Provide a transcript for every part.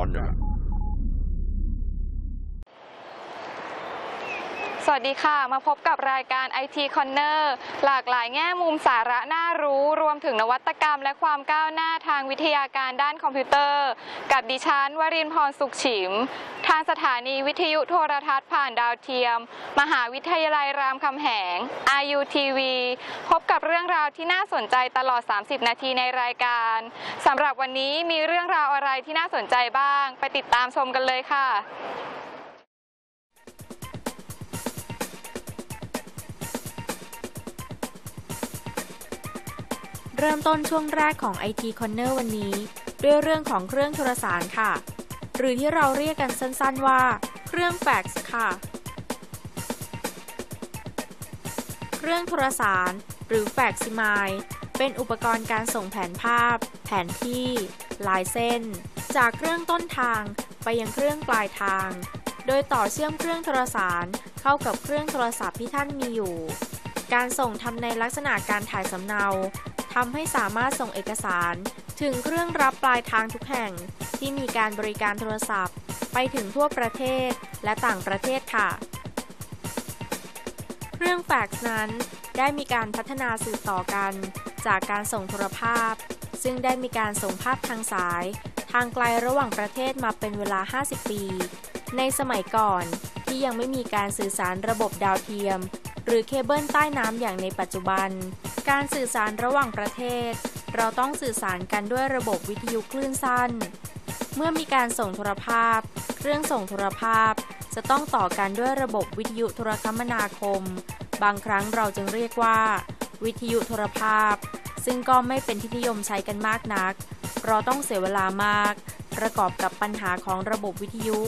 อนหนึ่งอะ ส วัสดีค่ะ มาพบกับรายการ IT Corner หลากหลายแง่มุมสาระน่ารู้ รวมถึงนวัตกรรม และความก้าวหน้าทางวิทยาการด้านคอมพิวเตอร์ กับดิฉันวรินทร์พรสุขฉิม ทางสถานีวิทยุโทรทัศน์ผ่านดาวเทียม มหาวิทยาลัยรามคำแหง RUTV พบกับเรื่องราวที่น่าสนใจตลอด 30 นาทีในรายการสำหรับวันนี้มีเรื่องราวอะไรที่น่าสนใจบ้าง ไปติดตามชมกันเลยค่ะ เริ่มต้นช่วงแรกของ IT Corner วันนี้ ด้วยเรื่องของเครื่องโทรสารค่ะ หรือที่เราเรียกกันสั้นๆว่า เครื่องแฟกซ์ค่ะ เครื่องโทรสาร หรือแฟกซิมายเป็นอุปกรณ์การส่งแผนภาพ แผนที่ ลายเส้น จากเครื่องต้นทางไปยังเครื่องปลายทาง โดยต่อเชื่อมเครื่องโทรสารเข้ากับเครื่องโทรศัพท์ที่ท่านมีอยู่ การส่งทำในลักษณะการถ่ายสำเนา ทำให้สามารถส่งเอกสาร ถึงเครื่องรับปลายทางทุกแห่ง ที่มีการบริการโทรศัพท์ ไปถึงทั่วประเทศและต่างประเทศค่ะ เครื่องแฟกซ์นั้นได้มีการพัฒนาสืบต่อกัน จากการส่งโทรภาพ ซึ่งได้มีการส่งภาพทางสาย ทางไกลระหว่างประเทศมาเป็นเวลา 50 ปี ในสมัยก่อนที่ยังไม่มีการสื่อสารระบบดาวเทียม หรือเคเบิลใต้น้ำอย่างในปัจจุบัน การสื่อสารระหว่างประเทศ เราต้องสื่อสารกันด้วยระบบวิทยุคลื่นสั้น เมื่อมีการส่งโทรภาพ เครื่องส่งโทรภาพ จะต้องต่อกันด้วยระบบวิทยุโทรคมนาคม บางครั้งเราจึงเรียกว่า วิทยุโทรภาพ ซึ่งก็ไม่เป็นที่นิยมใช้กันมากนัก เพราะต้องเสียเวลามาก ประกอบกับปัญหาของระบบวิทยุ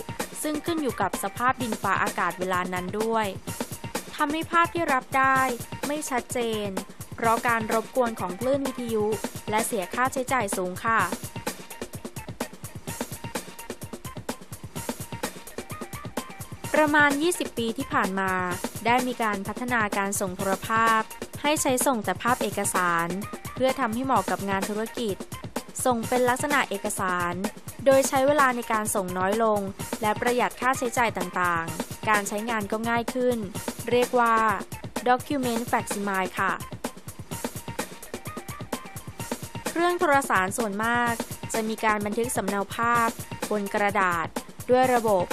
ซึ่งขึ้นอยู่กับสภาพดินฟ้าอากาศเวลานั้นด้วยทำให้ภาพที่รับได้ไม่ชัดเจน เพราะการรบกวนของคลื่นวิทยุ และเสียค่าใช้จ่ายสูงค่ะ ประมาณ 20 ปีที่ผ่านมา ได้มีการพัฒนาการส่งโทรภาพ ให้ใช้ส่งแต่ภาพเอกสาร เพื่อทำให้เหมาะกับงานธุรกิจ ส่งเป็นลักษณะเอกสาร โดยใช้เวลาในการส่งน้อยลง และประหยัดค่าใช้จ่ายต่างๆ การใช้งานก็ง่ายขึ้น เรียกว่า Document Facsimile ค่ะ เครื่องโทรสารส่วนมาก จะมีการบันทึกสำเนาภาพ บนกระดาษ ด้วยระบบ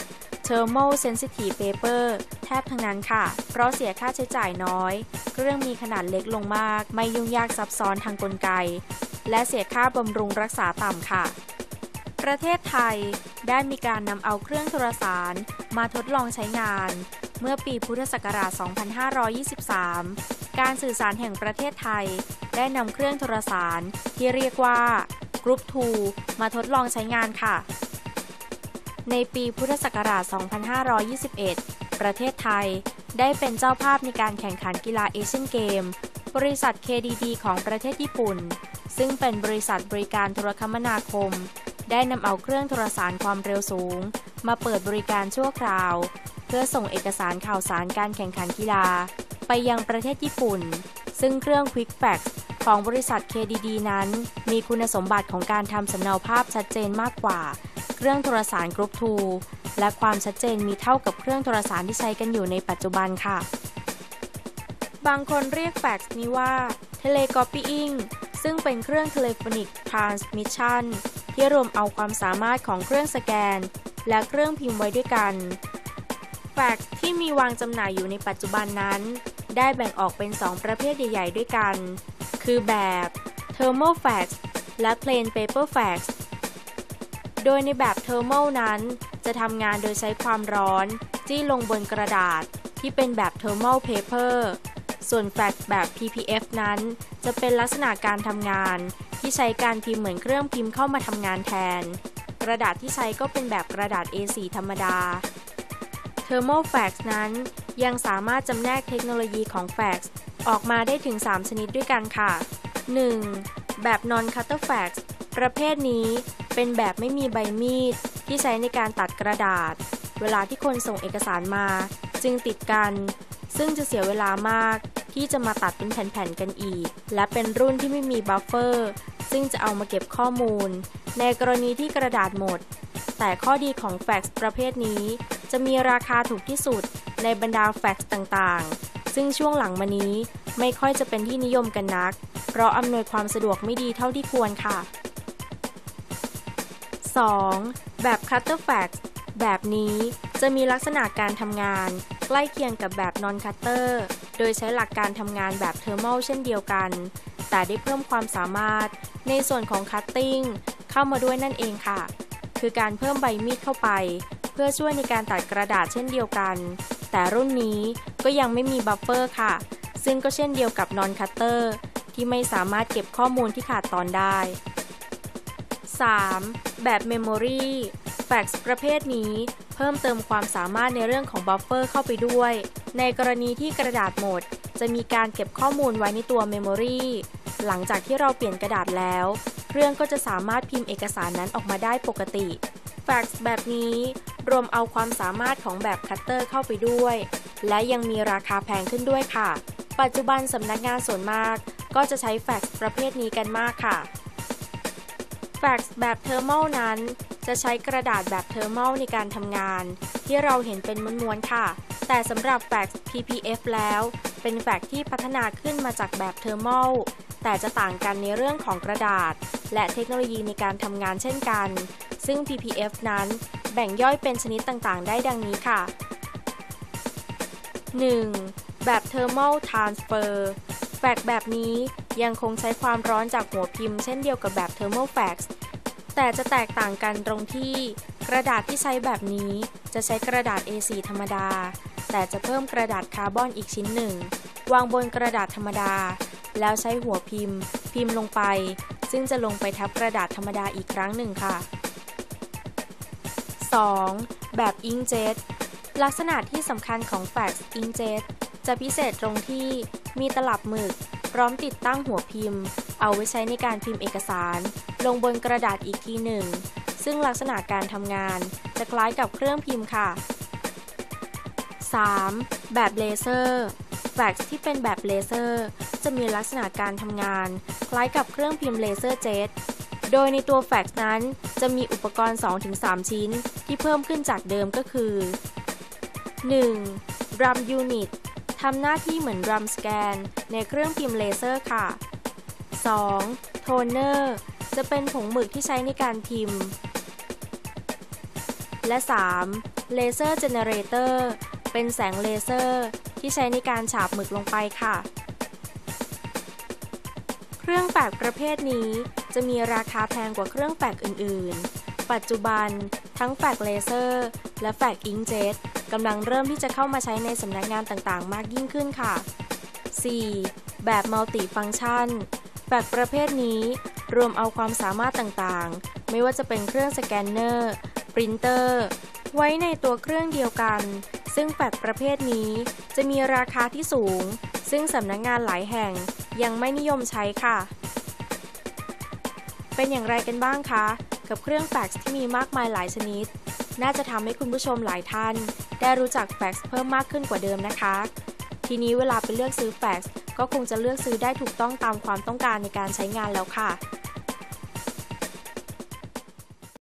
Thermal Sensitive Paper แทบทั้งนั้นค่ะ เพราะเสียค่าใช้จ่ายน้อย เครื่องมีขนาดเล็กลงมาก ไม่ยุ่งยากซับซ้อนทางกลไก และเสียค่าบำรุงรักษาต่ำค่ะ ประเทศไทยได้มีการนำเอาเครื่องโทรสารมาทดลองใช้งาน เมื่อปีพุทธศักราช 2523 การสื่อสารแห่งประเทศไทย ได้นำเครื่องโทรสารที่เรียกว่า Group 2มาทดลองใช้งานค่ะ ในปีพุทธศักราช 2521 ประเทศไทยได้เป็นเจ้าภาพในการแข่งขันกีฬาเอเชียนเกม บริษัท KDD ของประเทศญี่ปุ่น ซึ่งเป็นบริษัทบริการโทรคมนาคม ได้นำเอาเครื่องโทรสารความเร็วสูง มาเปิดบริการชั่วคราว เพื่อส่งเอกสารข่าวสารการแข่งขันกีฬา ไปยังประเทศญี่ปุ่น ซึ่งเครื่อง Quick Fax ของบริษัท KDD นั้น มีคุณสมบัติของการทำสำเนาภาพชัดเจนมากกว่า เครื่องโทรสารกรุ๊ป2และความชัดเจนมีเท่ากับเครื่องโทรสารที่ใช้กันอยู่ในปัจจุบันค่ะ บางคนเรียกแฟกซ์นี้ว่า Telecopying ซึ่งเป็นเครื่อง Telephonic Transmission ที่รวมเอาความสามารถของเครื่องสแกน และเครื่องพิมพ์ไว้ด้วยกันแฟกซ์ที่มีวางจำหน่ายอยู่ในปัจจุบันนั้น ได้แบ่งออกเป็น 2 ประเภทใหญ่ ๆ ด้วยกัน คือแบบ Thermal Fax และ Plain Paper Fax โดยในแบบ Thermal นั้นจะทำงานโดยใช้ความร้อน จี้ลงบนกระดาษที่เป็นแบบ Thermal Paper ส่วนแฟกซ์แบบ PPF นั้น จะเป็นลักษณะการทำงาน ที่ใช้การพิมพ์เหมือนเครื่องพิมพ์เข้ามาทำงานแทน กระดาษที่ใช้ก็เป็นแบบกระดาษ A4 ธรรมดา Thermal Fax นั้นยังสามารถจำแนกเทคโนโลยีของแฟกซ์ ออกมาได้ถึง 3 ชนิดด้วยกันค่ะ 1. แบบ Non-Cutter Fax ประเภทนี้เป็นแบบไม่มีใบมีด ที่ใช้ในการตัดกระดาษ เวลาที่คนส่งเอกสารมา จึงติดกัน ซึ่งจะเสียเวลามากที่จะมาตัดเป็นแผ่นๆกันอีก และเป็นรุ่นที่ไม่มีบัฟเฟอร์ซึ่งจะเอามาเก็บข้อมูล ในกรณีที่กระดาษหมด แต่ข้อดีของแฟกซ์ประเภทนี้ จะมีราคาถูกที่สุดในบรรดาแฟกซ์ต่างๆ ซึ่งช่วงหลังมานี้ไม่ค่อยจะเป็นที่นิยมกันนัก เพราะอำนวยความสะดวกไม่ดีเท่าที่ควรค่ะ 2. แบบ Cutter Fax แบบนี้จะมีลักษณะการทำงาน ใกล้เคียงกับแบบ Non Cutter โดยใช้หลักการทำงานแบบ Thermal เช่นเดียวกัน แต่ได้เพิ่มความสามารถในส่วนของ Cutting เข้ามาด้วยนั่นเองค่ะ คือการเพิ่มใบมีดเข้าไป เพื่อช่วยในการตัดกระดาษเช่นเดียวกัน แต่รุ่นนี้ก็ยังไม่มีบัฟเฟอร์ค่ะ ซึ่งก็เช่นเดียวกับ Non Cutter ที่ไม่สามารถเก็บข้อมูลที่ขาดตอนได้ 3. แบบ Memory แฟกซ์ประเภทนี้เพิ่มเติมความสามารถในเรื่องของบัฟเฟอร์เข้าไปด้วย ในกรณีที่กระดาษหมด จะมีการเก็บข้อมูลไว้ในตัว Memory หลังจากที่เราเปลี่ยนกระดาษแล้ว เครื่องก็จะสามารถพิมพ์เอกสารนั้นออกมาได้ปกติ แฟกซ์แบบนี้ รวมเอาความสามารถของแบบคัตเตอร์เข้าไปด้วย และยังมีราคาแพงขึ้นด้วยค่ะ ปัจจุบันสำนักงานส่วนมาก ก็จะใช้แฟกซ์ประเภทนี้กันมากค่ะ แฟกซ์แบบเทอร์มนั้น จะใช้กระดาษแบบเทอร์มในการทำงาน ที่เราเห็นเป็นม้วนๆค่ะ แต่สำหรับแฟกซ์ PPF แล้ว เป็นแฟกซ์ที่พัฒนาขึ้นมาจากแบบเทอร์มแต่จะต่างกันในเรื่องของกระดาษ และเทคโนโลยีในการทำงานเช่นกัน ซึ่ง PPF นั้นแบ่งย่อยเป็นชนิดต่างๆ ได้ดังนี้ค่ะ 1. แบบ Thermal Transfer แฟกซ์แบบนี้ยังคงใช้ความร้อนจากหัวพิมพ์เช่นเดียวกับแบบ Thermal Fax แต่จะแตกต่างกันตรงที่ กระดาษที่ใช้แบบนี้จะใช้กระดาษ A4 ธรรมดา แต่จะเพิ่มกระดาษคาร์บอนอีกชิ้นหนึ่ง วางบนกระดาษธรรมดา แล้วใช้หัวพิมพ์ พิมพ์ลงไป ซึ่งจะลงไปทับกระดาษธรรมดาอีกครั้งหนึ่งค่ะ 2. แบบ Inkjet ลักษณะที่สำคัญของแฟกซ์ Inkjet จะพิเศษตรงที่มีตลับหมึก พร้อมติดตั้งหัวพิมพ์ เอาไว้ใช้ในการพิมพ์เอกสาร ลงบนกระดาษอีกทีหนึ่ง ซึ่งลักษณะการทำงานจะคล้ายกับเครื่องพิมพ์ค่ะ 3. แบบเลเซอร์แฟกซ์ที่เป็นแบบเลเซอร์ จะมีลักษณะการทำงาน คล้ายกับเครื่องพิมพ์เลเซอร์เจ็ต โดยในตัวแฟกซ์นั้นจะมีอุปกรณ์ 2-3 ชิ้นที่เพิ่มขึ้นจากเดิมก็คือ 1. RAM Unit ทำหน้าที่เหมือน RAM Scan ในเครื่องพิมพ์เลเซอร์ค่ะ 2. Toner จะเป็นผงหมึกที่ใช้ในการพิมพ์ และ 3. Laser Generator เป็นแสงเลเซอร์ที่ใช้ในการฉาบหมึกลงไปค่ะ เครื่องแฟกประเภทนี้ จะมีราคาแพงกว่าเครื่องแฟกอื่น ๆ ปัจจุบัน ทั้งแฟกเลเซอร์ และแฟกอิงเจ็ตกำลังเริ่มที่จะเข้ามาใช้ในสำนักงานต่างๆ มากยิ่งขึ้นค่ะ 4. แบบมัลติฟัง c t ชัน แฟกประเภทนี้รวมเอาความสามารถต่างๆ ไม่ว่าจะเป็นเครื่องสแกนเนอร์ ปรินเตอร์ ไว้ในตัวเครื่องเดียวกัน ซึ่งแฟกประเภทนี้จะมีราคาที่สูง ซึ่งสำนักงงานหลายแห่งยังไม่นิยมใช้ค่ะ เป็นอย่างไรกันบ้างคะ กับเครื่องแฟกซ์ที่มีมากมายหลายชนิด น่าจะทำให้คุณผู้ชมหลายท่าน ได้รู้จักแฟกซ์เพิ่มมากขึ้นกว่าเดิมนะคะ ทีนี้เวลาไปเลือกซื้อแฟกซ์ก็คงจะเลือกซื้อได้ถูกต้องตามความต้องการในการใช้งานแล้วค่ะ